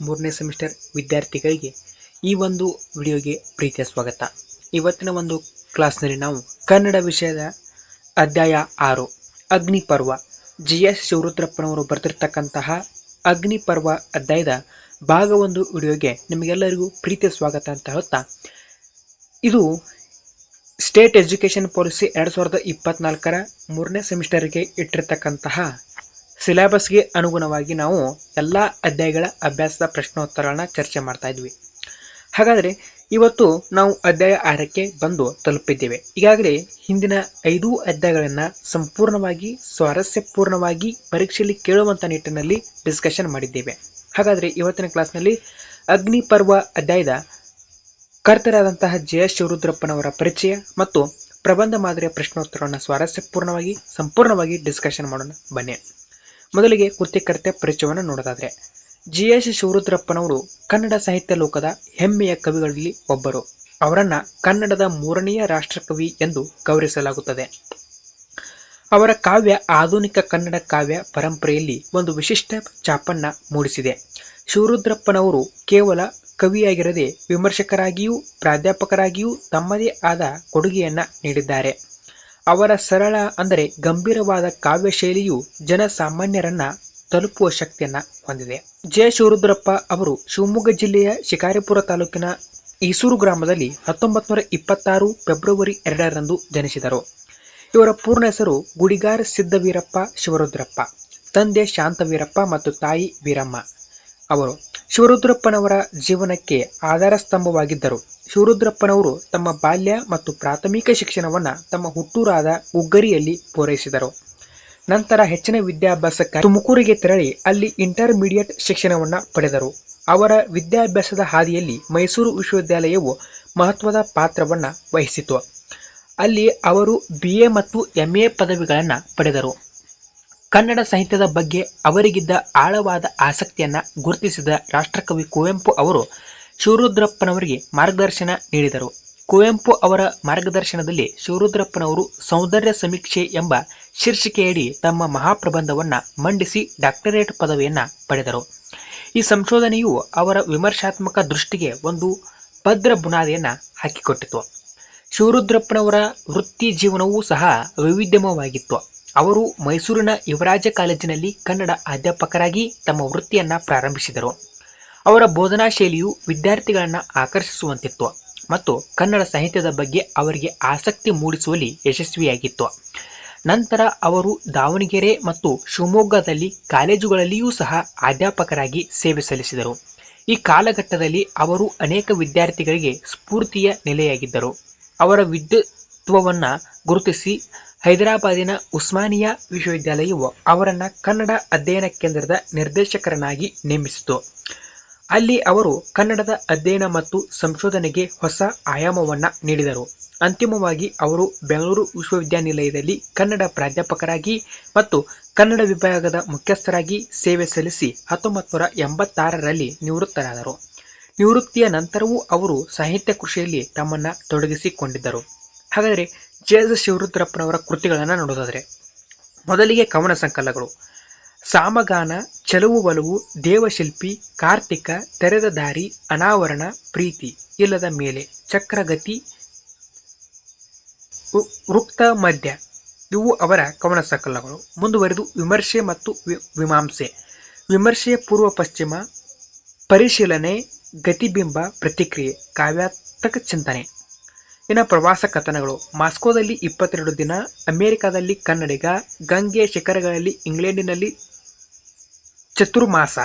ಮೂರನೇ ಸೆಮಿಸ್ಟರ್ ವಿದ್ಯಾರ್ಥಿಗಳಿಗೆ ಈ ಒಂದು ವಿಡಿಯೋಗೆ ಪ್ರೀತಿಯ ಸ್ವಾಗತ. ಇವತ್ತಿನ ಒಂದು ಕ್ಲಾಸ್ನಲ್ಲಿ ನಾವು ಕನ್ನಡ ವಿಷಯದ ಅಧ್ಯಾಯ ಆರು ಅಗ್ನಿಪರ್ವ ಜಿ ಎಸ್ ಶಿವರುದ್ರಪ್ಪನವರು ಬರೆದಿರ್ತಕ್ಕಂತಹ ಅಗ್ನಿಪರ್ವ ಅಧ್ಯಾಯದ ಭಾಗ ಒಂದು ವಿಡಿಯೋಗೆ ನಿಮಗೆಲ್ಲರಿಗೂ ಪ್ರೀತಿಯ ಸ್ವಾಗತ ಅಂತ ಹೇಳುತ್ತಾ, ಇದು ಸ್ಟೇಟ್ ಎಜುಕೇಷನ್ ಪಾಲಿಸಿ ಎರಡು ಸಾವಿರದ ಇಪ್ಪತ್ನಾಲ್ಕರ ಮೂರನೇ ಸೆಮಿಸ್ಟರ್ಗೆ ಇಟ್ಟಿರ್ತಕ್ಕಂತಹ ಸಿಲೆಬಸ್ಗೆ ಅನುಗುಣವಾಗಿ ನಾವು ಎಲ್ಲ ಅಧ್ಯಾಯಗಳ ಅಭ್ಯಾಸದ ಪ್ರಶ್ನೋತ್ತರಗಳನ್ನ ಚರ್ಚೆ ಮಾಡ್ತಾ ಇದ್ವಿ. ಹಾಗಾದರೆ ಇವತ್ತು ನಾವು ಅಧ್ಯಾಯ ಆರಕ್ಕೆ ಬಂದು ತಲುಪಿದ್ದೇವೆ. ಈಗಾಗಲೇ ಹಿಂದಿನ ಐದು ಅಧ್ಯಾಯಗಳನ್ನು ಸಂಪೂರ್ಣವಾಗಿ, ಸ್ವಾರಸ್ಯಪೂರ್ಣವಾಗಿ ಪರೀಕ್ಷೆಯಲ್ಲಿ ಕೇಳುವಂಥ ನಿಟ್ಟಿನಲ್ಲಿ ಡಿಸ್ಕಷನ್ ಮಾಡಿದ್ದೇವೆ. ಹಾಗಾದರೆ ಇವತ್ತಿನ ಕ್ಲಾಸ್ನಲ್ಲಿ ಅಗ್ನಿಪರ್ವ ಅಧ್ಯಾಯದ ಕರ್ತರಾದಂತಹ ಜೆ ಎಸ್ ಶಿವರುದ್ರಪ್ಪನವರ ಪರಿಚಯ ಮತ್ತು ಪ್ರಬಂಧ ಮಾದರಿಯ ಪ್ರಶ್ನೋತ್ತರವನ್ನು ಸ್ವಾರಸ್ಯಪೂರ್ಣವಾಗಿ, ಸಂಪೂರ್ಣವಾಗಿ ಡಿಸ್ಕಷನ್ ಮಾಡೋಣ. ಬನ್ನಿ. ಮೊದಲಿಗೆ ಕೃತಿಕರ್ತೆ ಪರಿಚಯವನ್ನು ನೋಡೋದಾದ್ರೆ ಜಿ ಎಸ್ ಶಿವರುದ್ರಪ್ಪನವರು ಕನ್ನಡ ಸಾಹಿತ್ಯ ಲೋಕದ ಹೆಮ್ಮೆಯ ಕವಿಗಳಲ್ಲಿ ಒಬ್ಬರು. ಅವರನ್ನ ಕನ್ನಡದ ಮೂರನೆಯ ರಾಷ್ಟ್ರಕವಿ ಎಂದು ಗೌರವಿಸಲಾಗುತ್ತದೆ. ಅವರ ಕಾವ್ಯ ಆಧುನಿಕ ಕನ್ನಡ ಕಾವ್ಯ ಪರಂಪರೆಯಲ್ಲಿ ಒಂದು ವಿಶಿಷ್ಟ ಛಾಪನ್ನ ಮೂಡಿಸಿದೆ. ಶಿವರುದ್ರಪ್ಪನವರು ಕೇವಲ ಕವಿಯಾಗಿರದೆ ವಿಮರ್ಶಕರಾಗಿಯೂ ಪ್ರಾಧ್ಯಾಪಕರಾಗಿಯೂ ತಮ್ಮದೇ ಆದ ಕೊಡುಗೆಯನ್ನ ನೀಡಿದ್ದಾರೆ. ಅವರ ಸರಳ ಅಂದರೆ ಗಂಭೀರವಾದ ಕಾವ್ಯ ಶೈಲಿಯು ಜನಸಾಮಾನ್ಯರನ್ನ ತಲುಪುವ ಶಕ್ತಿಯನ್ನ ಹೊಂದಿದೆ. ಜಯ ಶಿವರುದ್ರಪ್ಪ ಅವರು ಶಿವಮೊಗ್ಗ ಜಿಲ್ಲೆಯ ಶಿಕಾರಿಪುರ ತಾಲೂಕಿನ ಈಸೂರು ಗ್ರಾಮದಲ್ಲಿ ಹತ್ತೊಂಬತ್ತು ನೂರ ಇಪ್ಪತ್ತಾರು ಫೆಬ್ರವರಿ ಎರಡರಂದು ಜನಿಸಿದರು. ಇವರ ಪೂರ್ಣ ಹೆಸರು ಗುಡಿಗಾರ ಸಿದ್ಧವೀರಪ್ಪ ಶಿವರುದ್ರಪ್ಪ, ತಂದೆ ಶಾಂತವೀರಪ್ಪ ಮತ್ತು ತಾಯಿ ವೀರಮ್ಮ ಅವರು. ಶಿವರುದ್ರಪ್ಪನವರ ಜೀವನಕ್ಕೆ ಆಧಾರ ಸ್ತಂಭವಾಗಿದ್ದರು ಶಿವರುದ್ರಪ್ಪನವರು ತಮ್ಮ ಬಾಲ್ಯ ಮತ್ತು ಪ್ರಾಥಮಿಕ ಶಿಕ್ಷಣವನ್ನು ತಮ್ಮ ಹುಟ್ಟೂರಾದ ಉಗ್ಗರಿಯಲ್ಲಿ ಪೂರೈಸಿದರು. ನಂತರ ಹೆಚ್ಚಿನ ವಿದ್ಯಾಭ್ಯಾಸಕ್ಕಾಗಿ ತುಮಕೂರಿಗೆ ತೆರಳಿ ಅಲ್ಲಿ ಇಂಟರ್ಮೀಡಿಯೇಟ್ ಶಿಕ್ಷಣವನ್ನು ಪಡೆದರು. ಅವರ ವಿದ್ಯಾಭ್ಯಾಸದ ಹಾದಿಯಲ್ಲಿ ಮೈಸೂರು ವಿಶ್ವವಿದ್ಯಾಲಯವು ಮಹತ್ವದ ಪಾತ್ರವನ್ನು ವಹಿಸಿತು ಅಲ್ಲಿ ಅವರು ಬಿ ಎ ಮತ್ತು ಎಂ ಎ ಪದವಿಗಳನ್ನು ಪಡೆದರು. ಕನ್ನಡ ಸಾಹಿತ್ಯದ ಬಗ್ಗೆ ಅವರಿಗಿದ್ದ ಆಳವಾದ ಆಸಕ್ತಿಯನ್ನು ಗುರುತಿಸಿದ ರಾಷ್ಟ್ರಕವಿ ಕುವೆಂಪು ಅವರು ಶಿವರುದ್ರಪ್ಪನವರಿಗೆ ಮಾರ್ಗದರ್ಶನ ನೀಡಿದರು. ಕುವೆಂಪು ಅವರ ಮಾರ್ಗದರ್ಶನದಲ್ಲಿ ಶಿವರುದ್ರಪ್ಪನವರು ಸೌಂದರ್ಯ ಸಮೀಕ್ಷೆ ಎಂಬ ಶೀರ್ಷಿಕೆಯಡಿ ತಮ್ಮ ಮಹಾಪ್ರಬಂಧವನ್ನು ಮಂಡಿಸಿ ಡಾಕ್ಟರೇಟ್ ಪದವಿಯನ್ನು ಪಡೆದರು. ಈ ಸಂಶೋಧನೆಯು ಅವರ ವಿಮರ್ಶಾತ್ಮಕ ದೃಷ್ಟಿಗೆ ಒಂದು ಭದ್ರ ಬುನಾದಿಯನ್ನು ಹಾಕಿಕೊಟ್ಟಿತು. ಶಿವರುದ್ರಪ್ಪನವರ ವೃತ್ತಿ ಜೀವನವೂ ಸಹ ವೈವಿಧ್ಯಮಯವಾಗಿತ್ತು ಅವರು ಮೈಸೂರಿನ ಯುವರಾಜ ಕಾಲೇಜಿನಲ್ಲಿ ಕನ್ನಡ ಅಧ್ಯಾಪಕರಾಗಿ ತಮ್ಮ ವೃತ್ತಿಯನ್ನು ಪ್ರಾರಂಭಿಸಿದರು. ಅವರ ಬೋಧನಾ ಶೈಲಿಯು ವಿದ್ಯಾರ್ಥಿಗಳನ್ನು ಆಕರ್ಷಿಸುವಂತಿತ್ತು ಮತ್ತು ಕನ್ನಡ ಸಾಹಿತ್ಯದ ಬಗ್ಗೆ ಅವರಿಗೆ ಆಸಕ್ತಿ ಮೂಡಿಸುವಲ್ಲಿ ಯಶಸ್ವಿಯಾಗಿತ್ತು. ನಂತರ ಅವರು ದಾವಣಗೆರೆ ಮತ್ತು ಶಿವಮೊಗ್ಗದಲ್ಲಿ ಕಾಲೇಜುಗಳಲ್ಲಿಯೂ ಸಹ ಅಧ್ಯಾಪಕರಾಗಿ ಸೇವೆ ಸಲ್ಲಿಸಿದರು. ಈ ಕಾಲಘಟ್ಟದಲ್ಲಿ ಅವರು ಅನೇಕ ವಿದ್ಯಾರ್ಥಿಗಳಿಗೆ ಸ್ಫೂರ್ತಿಯ ನೆಲೆಯಾಗಿದ್ದರು. ಅವರ ವಿದ್ಯುತ್ವವನ್ನು ಗುರುತಿಸಿ ಹೈದರಾಬಾದಿನ ಉಸ್ಮಾನಿಯಾ ವಿಶ್ವವಿದ್ಯಾಲಯವು ಅವರನ್ನು ಕನ್ನಡ ಅಧ್ಯಯನ ಕೇಂದ್ರದ ನಿರ್ದೇಶಕರನ್ನಾಗಿ ನೇಮಿಸಿತು. ಅಲ್ಲಿ ಅವರು ಕನ್ನಡದ ಅಧ್ಯಯನ ಮತ್ತು ಸಂಶೋಧನೆಗೆ ಹೊಸ ಆಯಾಮವನ್ನು ನೀಡಿದರು. ಅಂತಿಮವಾಗಿ ಅವರು ಬೆಂಗಳೂರು ವಿಶ್ವವಿದ್ಯಾನಿಲಯದಲ್ಲಿ ಕನ್ನಡ ಪ್ರಾಧ್ಯಾಪಕರಾಗಿ ಮತ್ತು ಕನ್ನಡ ವಿಭಾಗದ ಮುಖ್ಯಸ್ಥರಾಗಿ ಸೇವೆ ಸಲ್ಲಿಸಿ ಹತ್ತೊಂಬತ್ತು ನೂರ ಎಂಬತ್ತಾರರಲ್ಲಿ ನಿವೃತ್ತರಾದರು. ನಿವೃತ್ತಿಯ ನಂತರವೂ ಅವರು ಸಾಹಿತ್ಯ ಕೃಷಿಯಲ್ಲಿ ತಮ್ಮನ್ನು ತೊಡಗಿಸಿಕೊಂಡಿದ್ದರು. ಹಾಗಾದರೆ ಜೆ ಎಸ್ ಶಿವರುದ್ರಪ್ಪನವರ ಕೃತಿಗಳನ್ನು ನೋಡೋದಾದರೆ, ಮೊದಲಿಗೆ ಕವನ ಸಂಕಲಗಳು ಸಾಮಗಾನ, ಚೆಲುವು ಒಲವು, ದೇವಶಿಲ್ಪಿ, ಕಾರ್ತಿಕ, ತೆರೆದ ದಾರಿ, ಅನಾವರಣ, ಪ್ರೀತಿ ಇಲ್ಲದ ಮೇಲೆ, ಚಕ್ರಗತಿ ವೃಕ್ತ ಮಧ್ಯ ಇವು ಅವರ ಕವನ ಸಂಕಲನಗಳು. ಮುಂದುವರೆದು ವಿಮರ್ಶೆ ಮತ್ತು ವಿಮಾಂಸೆ. ವಿಮರ್ಶೆ, ಪೂರ್ವ ಪಶ್ಚಿಮ, ಪರಿಶೀಲನೆ, ಗತಿಬಿಂಬ, ಪ್ರತಿಕ್ರಿಯೆ, ಕಾವ್ಯಾತ್ಮಕ ಚಿಂತನೆ. ಇನ್ನು ಪ್ರವಾಸ ಕಥನಗಳು. ಮಾಸ್ಕೋದಲ್ಲಿ ಇಪ್ಪತ್ತೆರಡು ದಿನ, ಅಮೆರಿಕಾದಲ್ಲಿ ಕನ್ನಡಿಗ, ಗಂಗೆ ಶಿಖರಗಳಲ್ಲಿ ಇಂಗ್ಲೆಂಡಿನಲ್ಲಿ ಚತುರ್ಮಾಸ.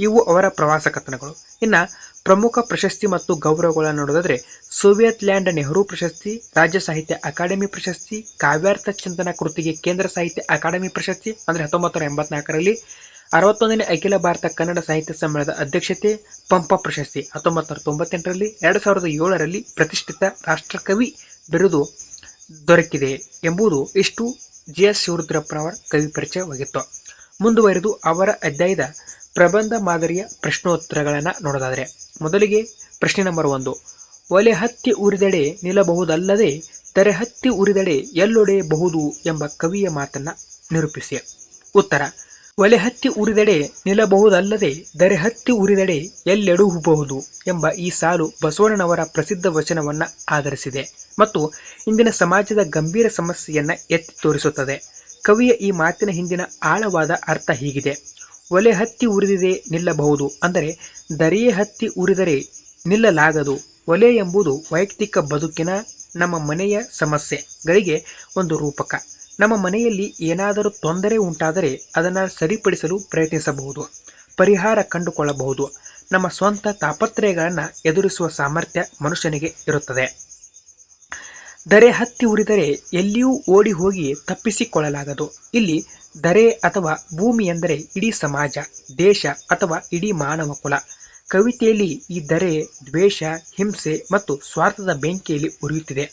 ಇವು ಅವರ ಪ್ರವಾಸ ಕಥನಗಳು. ಇನ್ನು ಪ್ರಮುಖ ಪ್ರಶಸ್ತಿ ಮತ್ತು ಗೌರವಗಳನ್ನು ನೋಡೋದಾದರೆ, ಸೋವಿಯತ್ ಲ್ಯಾಂಡ್ ನೆಹರು ಪ್ರಶಸ್ತಿ, ರಾಜ್ಯ ಸಾಹಿತ್ಯ ಅಕಾಡೆಮಿ ಪ್ರಶಸ್ತಿ, ಕಾವ್ಯಾರ್ಥ ಚಿಂತನ ಕೃತಿಗೆ ಕೇಂದ್ರ ಸಾಹಿತ್ಯ ಅಕಾಡೆಮಿ ಪ್ರಶಸ್ತಿ, ಅಂದರೆ ಹತ್ತೊಂಬತ್ತು ನೂರ ಎಂಬತ್ನಾಲ್ಕರಲ್ಲಿ ಅರವತ್ತೊಂದನೇ ಅಖಿಲ ಭಾರತ ಕನ್ನಡ ಸಾಹಿತ್ಯ ಸಮ್ಮೇಳನದ ಅಧ್ಯಕ್ಷತೆ ಪಂಪ ಪ್ರಶಸ್ತಿ. ಹತ್ತೊಂಬತ್ತು ನೂರ ತೊಂಬತ್ತೆಂಟರಲ್ಲಿ ಎರಡು ಸಾವಿರದ ಏಳರಲ್ಲಿ ಪ್ರತಿಷ್ಠಿತ ರಾಷ್ಟ್ರಕವಿ ಬಿರುದು ದೊರಕಿದೆ ಎಂಬುದು ಇಷ್ಟು ಜಿ ಎಸ್ ಶಿವರುದ್ರಪ್ಪನವರ ಕವಿ ಪರಿಚಯವಾಗಿತ್ತು. ಮುಂದುವರೆದು ಅವರ ಅಧ್ಯಾಯದ ಪ್ರಬಂಧ ಮಾದರಿಯ ಪ್ರಶ್ನೋತ್ತರಗಳನ್ನು ನೋಡೋದಾದರೆ, ಮೊದಲಿಗೆ ಪ್ರಶ್ನೆ ನಂಬರ್ ಒಂದು. ಒಲೆ ಹತ್ತಿ ಉರಿದೆಡೆ ನಿಲ್ಲಬಹುದಲ್ಲದೆ ತೆರೆ ಹತ್ತಿ ಉರಿದೆಡೆ ಎಲ್ಲೊಡೆಯಬಹುದು ಎಂಬ ಕವಿಯ ಮಾತನ್ನು ನಿರೂಪಿಸಿ. ಉತ್ತರ. ಒಲೆ ಹತ್ತಿ ಉರಿದೆಡೆ ನಿಲ್ಲಬಹುದಲ್ಲದೆ ದರೆ ಹತ್ತಿ ಉರಿದೆಡೆ ಎಲ್ಲೆಡುಹಬಹುದು ಎಂಬ ಈ ಸಾಲು ಬಸವಣ್ಣನವರ ಪ್ರಸಿದ್ಧ ವಚನವನ್ನ ಆಧರಿಸಿದೆ ಮತ್ತು ಇಂದಿನ ಸಮಾಜದ ಗಂಭೀರ ಸಮಸ್ಯೆಯನ್ನ ಎತ್ತಿ ತೋರಿಸುತ್ತದೆ. ಕವಿಯ ಈ ಮಾತಿನ ಹಿಂದಿನ ಆಳವಾದ ಅರ್ಥ ಹೀಗಿದೆ. ಒಲೆ ಹತ್ತಿ ಉರಿದಿದೆ ನಿಲ್ಲಬಹುದು ಅಂದರೆ ದರಿಯೇ ಹತ್ತಿ ಉರಿದರೆ ನಿಲ್ಲಲಾಗದು. ಒಲೆ ಎಂಬುದು ವೈಯಕ್ತಿಕ ಬದುಕಿನ ನಮ್ಮ ಮನೆಯ ಸಮಸ್ಯೆಗಳಿಗೆ ಒಂದು ರೂಪಕ. ನಮ್ಮ ಮನೆಯಲ್ಲಿ ಏನಾದರೂ ತೊಂದರೆ ಉಂಟಾದರೆ ಅದನ್ನು ಸರಿಪಡಿಸಲು ಪ್ರಯತ್ನಿಸಬಹುದು, ಪರಿಹಾರ ಕಂಡುಕೊಳ್ಳಬಹುದು. ನಮ್ಮ ಸ್ವಂತ ತಾಪತ್ರಯಗಳನ್ನು ಎದುರಿಸುವ ಸಾಮರ್ಥ್ಯ ಮನುಷ್ಯನಿಗೆ ಇರುತ್ತದೆ. ದರೆ ಹತ್ತಿ ಉರಿದರೆ ಎಲ್ಲಿಯೂ ಓಡಿ ಹೋಗಿ ತಪ್ಪಿಸಿಕೊಳ್ಳಲಾಗದು. ಇಲ್ಲಿ ದರೆ ಅಥವಾ ಭೂಮಿ ಎಂದರೆ ಇಡೀ ಸಮಾಜ, ದೇಶ ಅಥವಾ ಇಡೀ ಮಾನವ ಕುಲ. ಕವಿತೆಯಲ್ಲಿ ಈ ದರೆ ದ್ವೇಷ, ಹಿಂಸೆ ಮತ್ತು ಸ್ವಾರ್ಥದ ಬೆಂಕಿಯಲ್ಲಿ ಉರಿಯುತ್ತಿದೆ.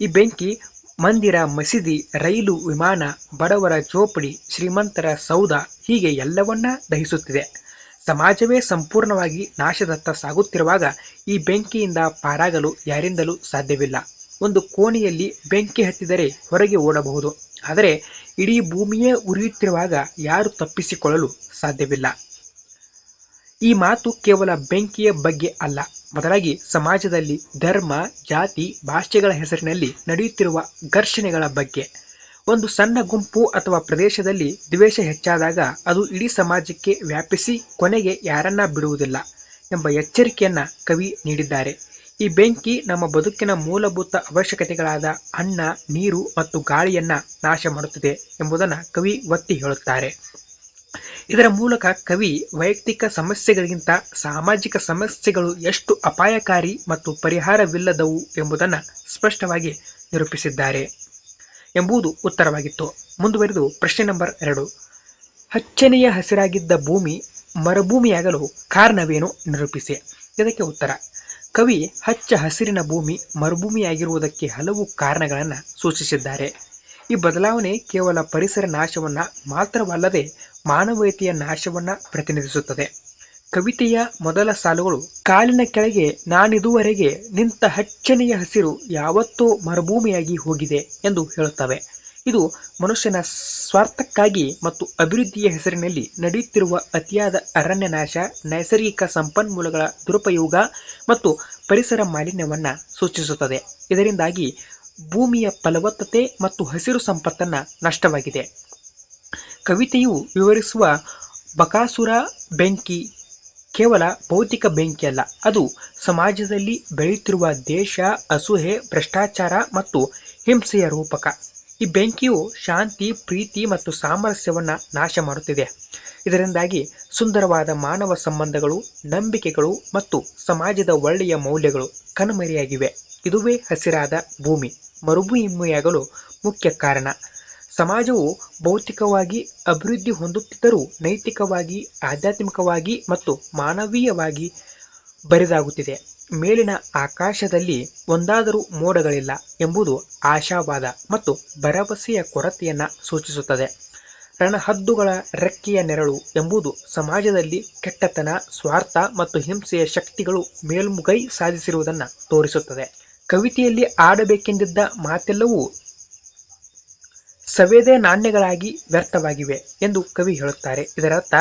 ಈ ಬೆಂಕಿ ಮಂದಿರ, ಮಸೀದಿ, ರೈಲು, ವಿಮಾನ, ಬಡವರ ಜೋಪಡಿ ಶ್ರೀಮಂತರ ಸೌಧ ಹೀಗೆ ಎಲ್ಲವನ್ನ ದಹಿಸುತ್ತಿದೆ. ಸಮಾಜವೇ ಸಂಪೂರ್ಣವಾಗಿ ನಾಶದತ್ತ ಸಾಗುತ್ತಿರುವಾಗ ಈ ಬೆಂಕಿಯಿಂದ ಪಾರಾಗಲು ಯಾರಿಂದಲೂ ಸಾಧ್ಯವಿಲ್ಲ. ಒಂದು ಕೋಣೆಯಲ್ಲಿ ಬೆಂಕಿ ಹತ್ತಿದರೆ ಹೊರಗೆ ಓಡಬಹುದು. ಆದರೆ ಇಡೀ ಭೂಮಿಯೇ ಉರಿಯುತ್ತಿರುವಾಗ ಯಾರು ತಪ್ಪಿಸಿಕೊಳ್ಳಲು ಸಾಧ್ಯವಿಲ್ಲ. ಈ ಮಾತು ಕೇವಲ ಬೆಂಕಿಯ ಬಗ್ಗೆ ಅಲ್ಲ. ಬದಲಾಗಿ ಸಮಾಜದಲ್ಲಿ ಧರ್ಮ, ಜಾತಿ ಭಾಷೆಗಳ ಹೆಸರಿನಲ್ಲಿ ನಡೆಯುತ್ತಿರುವ ಘರ್ಷಣೆಗಳ ಬಗ್ಗೆ. ಒಂದು ಸಣ್ಣ ಗುಂಪು ಅಥವಾ ಪ್ರದೇಶದಲ್ಲಿ ದ್ವೇಷ ಹೆಚ್ಚಾದಾಗ ಅದು ಇಡೀ ಸಮಾಜಕ್ಕೆ ವ್ಯಾಪಿಸಿ ಕೊನೆಗೆ ಯಾರನ್ನ ಬಿಡುವುದಿಲ್ಲ ಎಂಬ ಎಚ್ಚರಿಕೆಯನ್ನ ಕವಿ ನೀಡಿದ್ದಾರೆ. ಈ ಬೆಂಕಿ ನಮ್ಮ ಬದುಕಿನ ಮೂಲಭೂತ ಅವಶ್ಯಕತೆಗಳಾದ ಅನ್ನ, ನೀರು ಮತ್ತು ಗಾಳಿಯನ್ನ ನಾಶ ಮಾಡುತ್ತದೆ ಎಂಬುದನ್ನು ಕವಿ ಒತ್ತಿ ಹೇಳುತ್ತಾರೆ. ಇದರ ಮೂಲಕ ಕವಿ ವೈಯಕ್ತಿಕ ಸಮಸ್ಯೆಗಳಿಗಿಂತ ಸಾಮಾಜಿಕ ಸಮಸ್ಯೆಗಳು ಎಷ್ಟು ಅಪಾಯಕಾರಿ ಮತ್ತು ಪರಿಹಾರವಿಲ್ಲದವು ಎಂಬುದನ್ನು ಸ್ಪಷ್ಟವಾಗಿ ನಿರೂಪಿಸಿದ್ದಾರೆ ಎಂಬುದು ಉತ್ತರವಾಗಿತ್ತು. ಮುಂದುವರೆದು ಪ್ರಶ್ನೆ ನಂಬರ್ ಎರಡು. ಹಚ್ಚನೆಯ ಹಸಿರಾಗಿದ್ದ ಭೂಮಿ ಮರುಭೂಮಿಯಾಗಲು ಕಾರಣವೇನು ನಿರೂಪಿಸಿ. ಇದಕ್ಕೆ ಉತ್ತರ. ಕವಿ ಹಚ್ಚ ಹಸಿರಿನ ಭೂಮಿ ಮರುಭೂಮಿಯಾಗಿರುವುದಕ್ಕೆ ಹಲವು ಕಾರಣಗಳನ್ನು ಸೂಚಿಸಿದ್ದಾರೆ. ಈ ಬದಲಾವಣೆ ಕೇವಲ ಪರಿಸರ ನಾಶವನ್ನ ಮಾತ್ರವಲ್ಲದೆ ಮಾನವೀಯತೆಯ ನಾಶವನ್ನ ಪ್ರತಿನಿಧಿಸುತ್ತದೆ. ಕವಿತೆಯ ಮೊದಲ ಸಾಲುಗಳು, ಕಾಲಿನ ಕೆಳಗೆ ನಾನಿದುವರೆಗೆ ನಿಂತ ಹಚ್ಚನೆಯ ಹಸಿರು ಯಾವತ್ತೋ ಮರುಭೂಮಿಯಾಗಿ ಹೋಗಿದೆ ಎಂದು ಹೇಳುತ್ತವೆ. ಇದು ಮನುಷ್ಯನ ಸ್ವಾರ್ಥಕ್ಕಾಗಿ ಮತ್ತು ಅಭಿವೃದ್ಧಿಯ ಹೆಸರಿನಲ್ಲಿ ನಡೆಯುತ್ತಿರುವ ಅತಿಯಾದ ಅರಣ್ಯ ನಾಶ ನೈಸರ್ಗಿಕ ಸಂಪನ್ಮೂಲಗಳ ದುರುಪಯೋಗ ಮತ್ತು ಪರಿಸರ ಮಾಲಿನ್ಯವನ್ನು ಸೂಚಿಸುತ್ತದೆ. ಇದರಿಂದಾಗಿ ಭೂಮಿಯ ಫಲವತ್ತತೆ ಮತ್ತು ಹಸಿರು ಸಂಪತ್ತನ್ನು ನಷ್ಟವಾಗಿದೆ. ಕವಿತೆಯು ವಿವರಿಸುವ ಬಕಾಸುರ ಬೆಂಕಿ ಕೇವಲ ಭೌತಿಕ ಬೆಂಕಿಯಲ್ಲ ಅದು ಸಮಾಜದಲ್ಲಿ ಬೆಳೆಯುತ್ತಿರುವ ದೇಶ ಅಸೂಹೆ ಭ್ರಷ್ಟಾಚಾರ ಮತ್ತು ಹಿಂಸೆಯ ರೂಪಕ. ಈ ಬೆಂಕಿಯು ಶಾಂತಿ, ಪ್ರೀತಿ ಮತ್ತು ಸಾಮರಸ್ಯವನ್ನು ನಾಶ ಮಾಡುತ್ತಿದೆ. ಇದರಿಂದಾಗಿ ಸುಂದರವಾದ ಮಾನವ ಸಂಬಂಧಗಳು, ನಂಬಿಕೆಗಳು ಮತ್ತು ಸಮಾಜದ ಒಳ್ಳೆಯ ಮೌಲ್ಯಗಳು ಕಣ್ಮರೆಯಾಗಿವೆ. ಇದುವೇ ಹಸಿರಾದ ಭೂಮಿ, ಮರುಭೂಮಿಯಾಗಲು ಮುಖ್ಯ ಕಾರಣ. ಸಮಾಜವು ಭೌತಿಕವಾಗಿ ಅಭಿವೃದ್ಧಿ ಹೊಂದುತ್ತಿದ್ದರೂ ನೈತಿಕವಾಗಿ, ಆಧ್ಯಾತ್ಮಿಕವಾಗಿ ಮತ್ತು ಮಾನವೀಯವಾಗಿ ಬರಿದಾಗುತ್ತಿದೆ. ಮೇಲಿನ ಆಕಾಶದಲ್ಲಿ ಒಂದಾದರೂ ಮೋಡಗಳಿಲ್ಲ ಎಂಬುದು ಆಶಾವಾದ ಮತ್ತು ಭರವಸೆಯ ಕೊರತೆಯನ್ನು ಸೂಚಿಸುತ್ತದೆ. ರಣಹದ್ದುಗಳ ರೆಕ್ಕೆಯ ನೆರಳು ಎಂಬುದು ಸಮಾಜದಲ್ಲಿ ಕೆಟ್ಟತನ, ಸ್ವಾರ್ಥ ಮತ್ತು ಹಿಂಸೆಯ ಶಕ್ತಿಗಳು ಮೇಲ್ಮುಗೈ ಸಾಧಿಸಿರುವುದನ್ನು ತೋರಿಸುತ್ತದೆ. ಕವಿತೆಯಲ್ಲಿ ಆಡಬೇಕೆಂದಿದ್ದ ಮಾತೆಲ್ಲವೂ ಸವೇದೆ ನಾಣ್ಯಗಳಾಗಿ ವ್ಯರ್ಥವಾಗಿವೆ ಎಂದು ಕವಿ ಹೇಳುತ್ತಾರೆ. ಇದರರ್ಥ,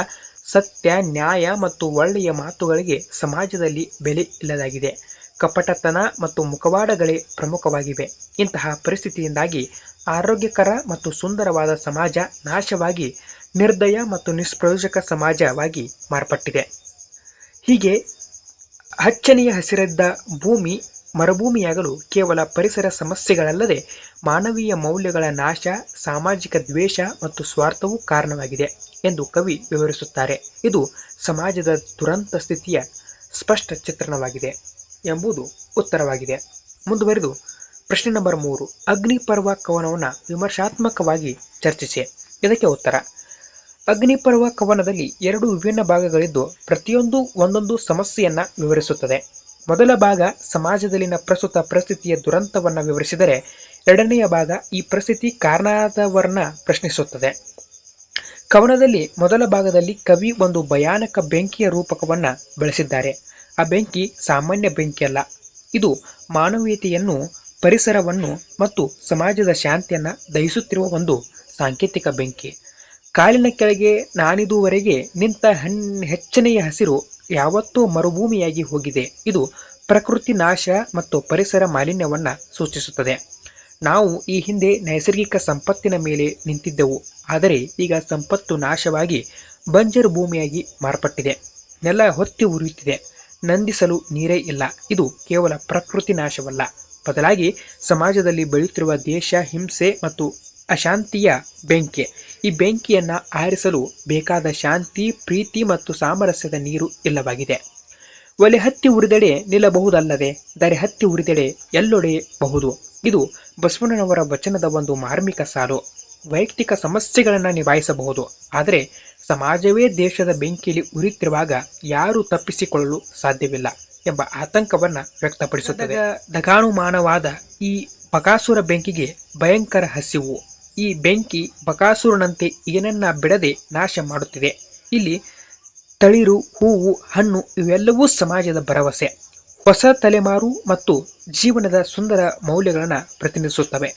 ಸತ್ಯ, ನ್ಯಾಯ ಮತ್ತು ಒಳ್ಳೆಯ ಮಾತುಗಳಿಗೆ ಸಮಾಜದಲ್ಲಿ ಬೆಲೆ ಇಲ್ಲದಾಗಿದೆ. ಕಪಟತನ ಮತ್ತು ಮುಖವಾಡಗಳೇ ಪ್ರಮುಖವಾಗಿವೆ. ಇಂತಹ ಪರಿಸ್ಥಿತಿಯಿಂದಾಗಿ ಆರೋಗ್ಯಕರ ಮತ್ತು ಸುಂದರವಾದ ಸಮಾಜ ನಾಶವಾಗಿ, ನಿರ್ದಯ ಮತ್ತು ನಿಷ್ಪ್ರಯೋಜಕ ಸಮಾಜವಾಗಿ ಮಾರ್ಪಟ್ಟಿದೆ. ಹೀಗೆ ಹಚ್ಚನೆಯ ಹಸಿರಿದ್ದ ಭೂಮಿ ಮರುಭೂಮಿಯಾಗಲು ಕೇವಲ ಪರಿಸರ ಸಮಸ್ಯೆಗಳಲ್ಲದೆ ಮಾನವೀಯ ಮೌಲ್ಯಗಳ ನಾಶ, ಸಾಮಾಜಿಕ ದ್ವೇಷ ಮತ್ತು ಸ್ವಾರ್ಥವೂ ಕಾರಣವಾಗಿದೆ ಎಂದು ಕವಿ ವಿವರಿಸುತ್ತಾರೆ. ಇದು ಸಮಾಜದ ದುರಂತ ಸ್ಥಿತಿಯ ಸ್ಪಷ್ಟ ಚಿತ್ರಣವಾಗಿದೆ ಎಂಬುದು ಉತ್ತರವಾಗಿದೆ. ಮುಂದುವರೆದು, ಪ್ರಶ್ನೆ ನಂಬರ್ ಮೂರು, ಅಗ್ನಿಪರ್ವ ಕವನವನ್ನು ವಿಮರ್ಶಾತ್ಮಕವಾಗಿ ಚರ್ಚಿಸಿ. ಇದಕ್ಕೆ ಉತ್ತರ, ಅಗ್ನಿಪರ್ವ ಕವನದಲ್ಲಿ ಎರಡು ವಿಭಿನ್ನ ಭಾಗಗಳಿದ್ದು ಪ್ರತಿಯೊಂದು ಒಂದೊಂದು ಸಮಸ್ಯೆಯನ್ನು ವಿವರಿಸುತ್ತದೆ. ಮೊದಲ ಭಾಗ ಸಮಾಜದಲ್ಲಿನ ಪ್ರಸ್ತುತ ಪರಿಸ್ಥಿತಿಯ ದುರಂತವನ್ನು ವಿವರಿಸಿದರೆ ಎರಡನೆಯ ಭಾಗ ಈ ಪರಿಸ್ಥಿತಿ ಕಾರಣದವರನ್ನ ಪ್ರಶ್ನಿಸುತ್ತದೆ. ಕವನದಲ್ಲಿ ಮೊದಲ ಭಾಗದಲ್ಲಿ ಕವಿ ಒಂದು ಭಯಾನಕ ಬೆಂಕಿಯ ರೂಪಕವನ್ನು ಬಳಸಿದ್ದಾರೆ. ಆ ಬೆಂಕಿ ಸಾಮಾನ್ಯ ಬೆಂಕಿಯಲ್ಲ ಇದು ಮಾನವೀಯತೆಯನ್ನು, ಪರಿಸರವನ್ನು ಮತ್ತು ಸಮಾಜದ ಶಾಂತಿಯನ್ನು ದಹಿಸುತ್ತಿರುವ ಒಂದು ಸಾಂಕೇತಿಕ ಬೆಂಕಿ. ಕಾಲಿನ ಕೆಳಗೆ ನಾನಿದುವರೆಗೆ ನಿಂತ ಹೆಚ್ಚನೆಯ ಹಸಿರು ಯಾವತ್ತೂ ಮರುಭೂಮಿಯಾಗಿ ಹೋಗಿದೆ. ಇದು ಪ್ರಕೃತಿ ನಾಶ ಮತ್ತು ಪರಿಸರ ಮಾಲಿನ್ಯವನ್ನು ಸೂಚಿಸುತ್ತದೆ. ನಾವು ಈ ಹಿಂದೆ ನೈಸರ್ಗಿಕ ಸಂಪತ್ತಿನ ಮೇಲೆ ನಿಂತಿದ್ದೆವು. ಆದರೆ ಈಗ ಸಂಪತ್ತು ನಾಶವಾಗಿ ಬಂಜರು ಭೂಮಿಯಾಗಿ ಮಾರ್ಪಟ್ಟಿದೆ. ನೆಲ ಹೊತ್ತಿ ಉರಿಯುತ್ತಿದೆ. ನಂದಿಸಲು ನೀರೇ ಇಲ್ಲ. ಇದು ಕೇವಲ ಪ್ರಕೃತಿ ನಾಶವಲ್ಲ. ಬದಲಾಗಿ ಸಮಾಜದಲ್ಲಿ ಬೆಳೆಯುತ್ತಿರುವ ದೇಶ, ಹಿಂಸೆ ಮತ್ತು ಅಶಾಂತಿಯ ಬೆಂಕಿ. ಈ ಬೆಂಕಿಯನ್ನು ಆರಿಸಲು ಬೇಕಾದ ಶಾಂತಿ, ಪ್ರೀತಿ ಮತ್ತು ಸಾಮರಸ್ಯದ ನೀರು ಇಲ್ಲವಾಗಿದೆ. ಒಲೆ ಹತ್ತಿ ಉರಿದೆಡೆ ನಿಲ್ಲಬಹುದಲ್ಲದೆ ದರೆ ಹತ್ತಿ ಉರಿದೆಡೆ ಎಲ್ಲೊಡೆಯಬಹುದು. ಇದು ಬಸವಣ್ಣನವರ ವಚನದ ಒಂದು ಮಾರ್ಮಿಕ ಸಾಲು. ವೈಯಕ್ತಿಕ ಸಮಸ್ಯೆಗಳನ್ನು ನಿಭಾಯಿಸಬಹುದು. ಆದರೆ ಸಮಾಜವೇ ದೇಶದ ಬೆಂಕಿಯಲ್ಲಿ ಉರಿಯುತ್ತಿರುವಾಗ ಯಾರು ತಪ್ಪಿಸಿಕೊಳ್ಳಲು ಸಾಧ್ಯವಿಲ್ಲ ಎಂಬ ಆತಂಕವನ್ನು ವ್ಯಕ್ತಪಡಿಸುತ್ತದೆ. ದಗಾನುಮಾನವಾದ ಈ ಬಕಾಸುರ ಬೆಂಕಿಗೆ ಭಯಂಕರ ಹಸಿವು. ಈ ಬೆಂಕಿ ಬಕಾಸುರನಂತೆ ಏನನ್ನ ಬಿಡದೆ ನಾಶ ಮಾಡುತ್ತಿದೆ. ಇಲ್ಲಿ ತಳಿರು, ಹೂವು, ಹಣ್ಣು ಇವೆಲ್ಲವೂ ಸಮಾಜದ ಭರವಸೆ. ಹೊಸ ತಲೆಮಾರು ಮತ್ತು ಜೀವನದ ಸುಂದರ ಮೌಲ್ಯಗಳನ್ನು ಪ್ರತಿನಿಧಿಸುತ್ತವೆ.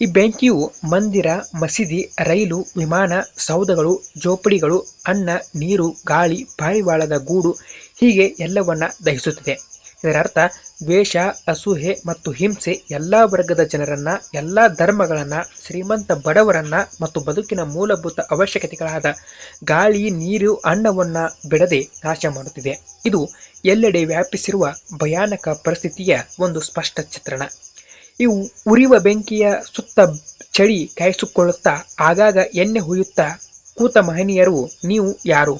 ಈ ಬೆಂಕಿಯು ಮಂದಿರ, ಮಸೀದಿ, ರೈಲು, ವಿಮಾನ ಸೌಧಗಳು ಜೋಪಡಿಗಳು, ಅನ್ನ, ನೀರು, ಗಾಳಿ, ಪಾರಿವಾಳದ ಗೂಡು ಹೀಗೆ ಎಲ್ಲವನ್ನ ದಹಿಸುತ್ತದೆ. ಇದರರ್ಥ ದ್ವೇಷ ಅಸೂಹೆ ಮತ್ತು ಹಿಂಸೆ ಎಲ್ಲ ವರ್ಗದ ಜನರನ್ನ, ಎಲ್ಲ ಧರ್ಮಗಳನ್ನ, ಶ್ರೀಮಂತ ಬಡವರನ್ನ ಮತ್ತು ಬದುಕಿನ ಮೂಲಭೂತ ಅವಶ್ಯಕತೆಗಳಾದ ಗಾಳಿ, ನೀರು, ಅನ್ನವನ್ನ ಬಿಡದೆ ನಾಶ ಮಾಡುತ್ತಿದೆ. ಇದು ಎಲ್ಲೆಡೆ ವ್ಯಾಪಿಸಿರುವ ಭಯಾನಕ ಪರಿಸ್ಥಿತಿಯ ಒಂದು ಸ್ಪಷ್ಟ ಚಿತ್ರಣ. ಇವು ಉರಿವ ಬೆಂಕಿಯ ಸುತ್ತ ಚಳಿ ಕಾಯಿಸಿಕೊಳ್ಳುತ್ತಾ, ಆಗಾಗ ಎಣ್ಣೆ ಹುಯ್ಯುತ್ತಾ, ಕೂತ ಮಹನೀಯರು ನೀವು ಯಾರು?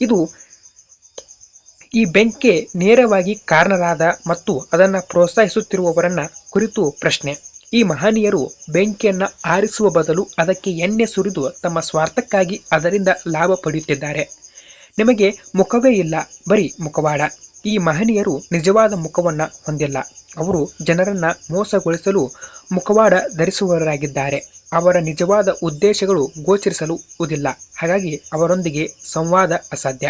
ಇದು ಈ ಬೆಂಕಿ ನೇರವಾಗಿ ಕಾರಣರಾದ ಮತ್ತು ಅದನ್ನು ಪ್ರೋತ್ಸಾಹಿಸುತ್ತಿರುವವರನ್ನ ಕುರಿತು ಪ್ರಶ್ನೆ. ಈ ಮಹನೀಯರು ಬೆಂಕಿಯನ್ನು ಆರಿಸುವ ಬದಲು ಅದಕ್ಕೆ ಎಣ್ಣೆ ಸುರಿದು ತಮ್ಮ ಸ್ವಾರ್ಥಕ್ಕಾಗಿ ಅದರಿಂದ ಲಾಭ ಪಡೆಯುತ್ತಿದ್ದಾರೆ. ನಿಮಗೆ ಮುಖವೇ ಇಲ್ಲ, ಬರೀ ಮುಖವಾಡ. ಈ ಮಹನೀಯರು ನಿಜವಾದ ಮುಖವನ್ನು ಹೊಂದಿಲ್ಲ. ಅವರು ಜನರನ್ನು ಮೋಸಗೊಳಿಸಲು ಮುಖವಾಡ ಧರಿಸುವವರಾಗಿದ್ದಾರೆ. ಅವರ ನಿಜವಾದ ಉದ್ದೇಶಗಳು ಗೋಚರಿಸಲು ಹಾಗಾಗಿ ಅವರೊಂದಿಗೆ ಸಂವಾದ ಅಸಾಧ್ಯ.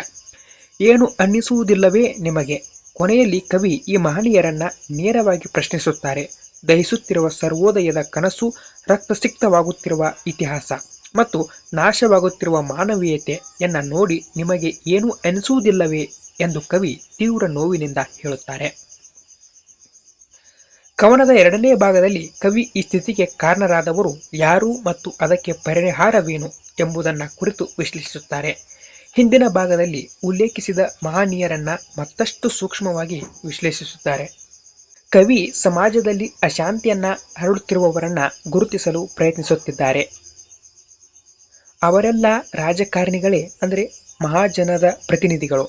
ಏನು ಅನ್ನಿಸುವುದಿಲ್ಲವೇ ನಿಮಗೆ? ಕೊನೆಯಲ್ಲಿ ಕವಿ ಈ ಮಹನೀಯರನ್ನ ನೇರವಾಗಿ ಪ್ರಶ್ನಿಸುತ್ತಾರೆ. ದಹಿಸುತ್ತಿರುವ ಸರ್ವೋದಯದ ಕನಸು ರಕ್ತಸಿಕ್ತವಾಗುತ್ತಿರುವ ಇತಿಹಾಸ ಮತ್ತು ನಾಶವಾಗುತ್ತಿರುವ ಮಾನವೀಯತೆಯನ್ನ ನೋಡಿ ನಿಮಗೆ ಏನೂ ಅನಿಸುವುದಿಲ್ಲವೇ ಎಂದು ಕವಿ ತೀವ್ರ ನೋವಿನಿಂದ ಹೇಳುತ್ತಾರೆ. ಕವನದ ಎರಡನೇ ಭಾಗದಲ್ಲಿ ಕವಿ ಈ ಸ್ಥಿತಿಗೆ ಕಾರಣರಾದವರು ಯಾರು ಮತ್ತು ಅದಕ್ಕೆ ಪರಿಹಾರವೇನು ಎಂಬುದನ್ನು ಕುರಿತು ವಿಶ್ಲೇಷಿಸುತ್ತಾರೆ. ಹಿಂದಿನ ಭಾಗದಲ್ಲಿ ಉಲ್ಲೇಖಿಸಿದ ಮಹನೀಯರನ್ನ ಮತ್ತಷ್ಟು ಸೂಕ್ಷ್ಮವಾಗಿ ವಿಶ್ಲೇಷಿಸುತ್ತಾರೆ. ಕವಿ ಸಮಾಜದಲ್ಲಿ ಅಶಾಂತಿಯನ್ನ ಹರಡುತ್ತಿರುವವರನ್ನ ಗುರುತಿಸಲು ಪ್ರಯತ್ನಿಸುತ್ತಿದ್ದಾರೆ. ಅವರೆಲ್ಲ ರಾಜಕಾರಣಿಗಳೇ ಅಂದರೆ ಮಹಾಜನದ ಪ್ರತಿನಿಧಿಗಳು.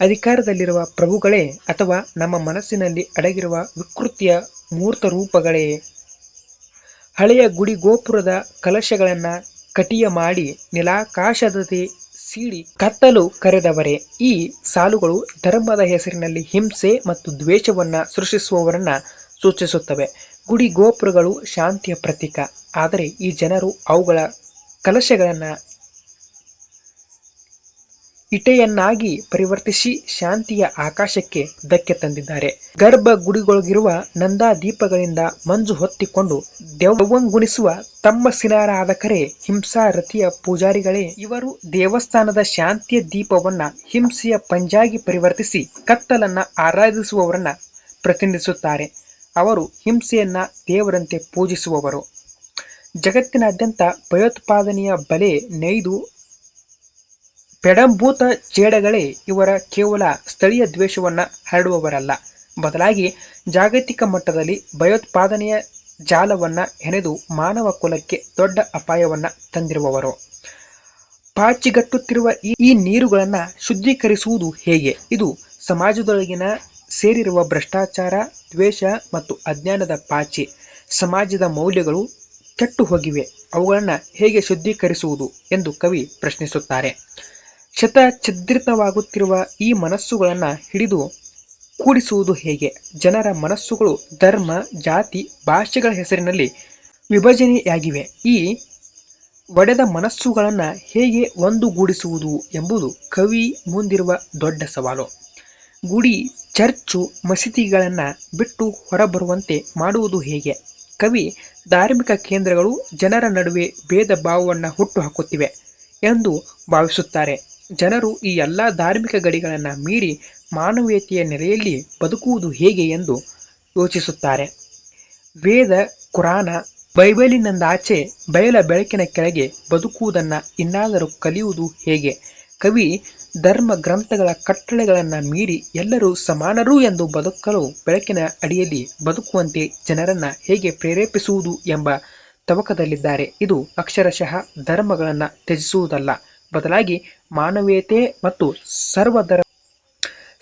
ಅಧಿಕಾರದಲ್ಲಿರುವ ಪ್ರಭುಗಳೇ ಅಥವಾ ನಮ್ಮ ಮನಸ್ಸಿನಲ್ಲಿ ಅಡಗಿರುವ ವಿಕೃತಿಯ ಮೂರ್ತ ರೂಪಗಳೇ. ಹಳೆಯ ಗುಡಿ ಗೋಪುರದ ಕಲಶಗಳನ್ನು ಕಟಿಯ ಮಾಡಿ ನೆಲಾಕಾಶದತೆ ಸೀಳಿ ಕತ್ತಲು ಕರೆದವರೇ. ಈ ಸಾಲುಗಳು ಧರ್ಮದ ಹೆಸರಿನಲ್ಲಿ ಹಿಂಸೆ ಮತ್ತು ದ್ವೇಷವನ್ನು ಸೃಷ್ಟಿಸುವವರನ್ನ ಸೂಚಿಸುತ್ತವೆ. ಗುಡಿ ಗೋಪುರಗಳು ಶಾಂತಿಯ ಪ್ರತೀಕ. ಆದರೆ ಈ ಜನರು ಅವುಗಳ ಕಲಶಗಳನ್ನ ಇಟೆಯನ್ನಾಗಿ ಪರಿವರ್ತಿಸಿ ಶಾಂತಿಯ ಆಕಾಶಕ್ಕೆ ಧಕ್ಕೆ ತಂದಿದ್ದಾರೆ. ಗರ್ಭ ಗುಡಿಗೊಳಗಿರುವ ನಂದಾ ದೀಪಗಳಿಂದ ಮಂಜು ಹೊತ್ತಿಕೊಂಡು ದೆವ್ವಂಗುಣಿಸುವ ತಮ್ಮ ಸಿನಾರಾಧಕರೆ ಹಿಂಸಾ ರತಿಯ ಪೂಜಾರಿಗಳೇ, ಇವರು ದೇವಸ್ಥಾನದ ಶಾಂತಿಯ ದೀಪವನ್ನ ಹಿಂಸೆಯ ಪಂಜಾಗಿ ಪರಿವರ್ತಿಸಿ ಕತ್ತಲನ್ನ ಆರಾಧಿಸುವವರನ್ನ ಪ್ರತಿನಿಧಿಸುತ್ತಾರೆ. ಅವರು ಹಿಂಸೆಯನ್ನ ದೇವರಂತೆ ಪೂಜಿಸುವವರು. ಜಗತ್ತಿನಾದ್ಯಂತ ಭಯೋತ್ಪಾದನೆಯ ಬಲೆ ನೇಯ್ದು ಪೆಡಂಭೂತ ಜೇಡಗಳೇ ಇವರ ಕೇವಲ ಸ್ಥಳೀಯ ದ್ವೇಷವನ್ನ ಹರಡುವವರಲ್ಲ. ಬದಲಾಗಿ ಜಾಗತಿಕ ಮಟ್ಟದಲ್ಲಿ ಭಯೋತ್ಪಾದನೆಯ ಜಾಲವನ್ನ ಹೆಣೆದು ಮಾನವ ಕುಲಕ್ಕೆ ದೊಡ್ಡ ಅಪಾಯವನ್ನ ತಂದಿರುವವರು. ಪಾಚಿಗಟ್ಟುತ್ತಿರುವ ಈ ನೀರುಗಳನ್ನು ಶುದ್ಧೀಕರಿಸುವುದು ಹೇಗೆ? ಇದು ಸಮಾಜದೊಳಗಿನ ಸೇರಿರುವ ಭ್ರಷ್ಟಾಚಾರ, ದ್ವೇಷ ಮತ್ತು ಅಜ್ಞಾನದ ಪಾಚಿ. ಸಮಾಜದ ಮೌಲ್ಯಗಳು ಕೆಟ್ಟು ಹೋಗಿವೆ. ಅವುಗಳನ್ನು ಹೇಗೆ ಶುದ್ಧೀಕರಿಸುವುದು ಎಂದು ಕವಿ ಪ್ರಶ್ನಿಸುತ್ತಾರೆ. ಶತ ಛದ್ರಿತವಾಗುತ್ತಿರುವ ಈ ಮನಸ್ಸುಗಳನ್ನು ಹಿಡಿದು ಕೂಡಿಸುವುದು ಹೇಗೆ? ಜನರ ಮನಸ್ಸುಗಳು ಧರ್ಮ, ಜಾತಿ, ಭಾಷೆಗಳ ಹೆಸರಿನಲ್ಲಿ ವಿಭಜನೆಯಾಗಿವೆ. ಈ ಒಡೆದ ಮನಸ್ಸುಗಳನ್ನು ಹೇಗೆ ಒಂದುಗೂಡಿಸುವುದು ಎಂಬುದು ಕವಿ ಮುಂದಿರುವ ದೊಡ್ಡ ಸವಾಲು. ಗುಡಿ ಚರ್ಚು ಮಸೀದಿಗಳನ್ನು ಬಿಟ್ಟು ಹೊರಬರುವಂತೆ ಮಾಡುವುದು ಹೇಗೆ? ಕವಿ, ಧಾರ್ಮಿಕ ಕೇಂದ್ರಗಳು ಜನರ ನಡುವೆ ಭೇದ ಭಾವವನ್ನು ಹುಟ್ಟು ಹಾಕುತ್ತಿವೆ ಎಂದು ಭಾವಿಸುತ್ತಾರೆ. ಜನರು ಈ ಎಲ್ಲ ಧಾರ್ಮಿಕ ಗಡಿಗಳನ್ನು ಮೀರಿ ಮಾನವೀಯತೆಯ ನೆಲೆಯಲ್ಲಿ ಬದುಕುವುದು ಹೇಗೆ ಎಂದು ಯೋಚಿಸುತ್ತಾರೆ. ವೇದ ಕುರಾನ ಬೈಬಲಿನಿಂದಾಚೆ ಬಯಲ ಬೆಳಕಿನ ಕೆಳಗೆ ಬದುಕುವುದನ್ನು ಇನ್ನಾದರೂ ಕಲಿಯುವುದು ಹೇಗೆ? ಕವಿ ಧರ್ಮ ಗ್ರಂಥಗಳ ಕಟ್ಟಳೆಗಳನ್ನು ಮೀರಿ ಎಲ್ಲರೂ ಸಮಾನರು ಎಂದು ಬದುಕಲು ಬೆಳಕಿನ ಅಡಿಯಲ್ಲಿ ಬದುಕುವಂತೆ ಜನರನ್ನು ಹೇಗೆ ಪ್ರೇರೇಪಿಸುವುದು ಎಂಬ ತವಕದಲ್ಲಿದ್ದಾರೆ. ಇದು ಅಕ್ಷರಶಃ ಧರ್ಮಗಳನ್ನು ತ್ಯಜಿಸುವುದಲ್ಲ. ಬದಲಾಗಿ ಮಾನವೀಯತೆ ಮತ್ತು ಸರ್ವಧರ್ಮ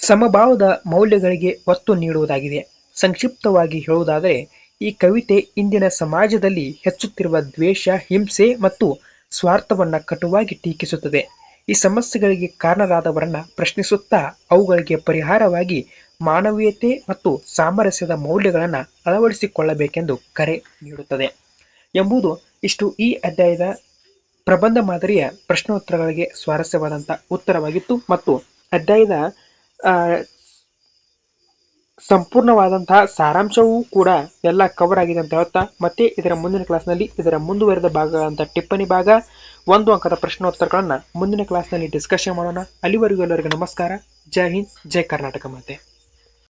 ಸಮಭಾವದ ಮೌಲ್ಯಗಳಿಗೆ ಒತ್ತು ನೀಡುವುದಾಗಿದೆ. ಸಂಕ್ಷಿಪ್ತವಾಗಿ ಹೇಳುವುದಾದರೆ, ಈ ಕವಿತೆ ಇಂದಿನ ಸಮಾಜದಲ್ಲಿ ಹೆಚ್ಚುತ್ತಿರುವ ದ್ವೇಷ, ಹಿಂಸೆ ಮತ್ತು ಸ್ವಾರ್ಥವನ್ನು ಕಟುವಾಗಿ ಟೀಕಿಸುತ್ತದೆ. ಈ ಸಮಸ್ಯೆಗಳಿಗೆ ಕಾರಣರಾದವರನ್ನು ಪ್ರಶ್ನಿಸುತ್ತಾ ಅವುಗಳಿಗೆ ಪರಿಹಾರವಾಗಿ ಮಾನವೀಯತೆ ಮತ್ತು ಸಾಮರಸ್ಯದ ಮೌಲ್ಯಗಳನ್ನು ಅಳವಡಿಸಿಕೊಳ್ಳಬೇಕೆಂದು ಕರೆ ನೀಡುತ್ತದೆ. ಎಂಬುದು ಇಷ್ಟು ಈ ಅಧ್ಯಾಯದ ಪ್ರಬಂಧ ಮಾದರಿಯ ಪ್ರಶ್ನೋತ್ತರಗಳಿಗೆ ಸ್ವಾರಸ್ಯವಾದಂಥ ಉತ್ತರವಾಗಿತ್ತು ಮತ್ತು ಅಧ್ಯಾಯದ ಸಂಪೂರ್ಣವಾದಂತಹ ಸಾರಾಂಶವೂ ಕೂಡ ಎಲ್ಲ ಕವರ್ ಆಗಿದೆ ಅಂತ ಹೇಳ್ತಾ ಮತ್ತೆ ಇದರ ಮುಂದಿನ ಕ್ಲಾಸ್ನಲ್ಲಿ ಇದರ ಮುಂದುವರೆದ ಅಂತ ಟಿಪ್ಪಣಿ ಭಾಗ, ಒಂದು ಅಂಕದ ಪ್ರಶ್ನೋತ್ತರಗಳನ್ನು ಮುಂದಿನ ಕ್ಲಾಸ್ನಲ್ಲಿ ಡಿಸ್ಕಷನ್ ಮಾಡೋಣ. ಅಲ್ಲಿವರೆಗೂ ಎಲ್ಲರಿಗೂ ನಮಸ್ಕಾರ. ಜೈ ಹಿಂದ್, ಜೈ ಕರ್ನಾಟಕ ಮಾತೆ.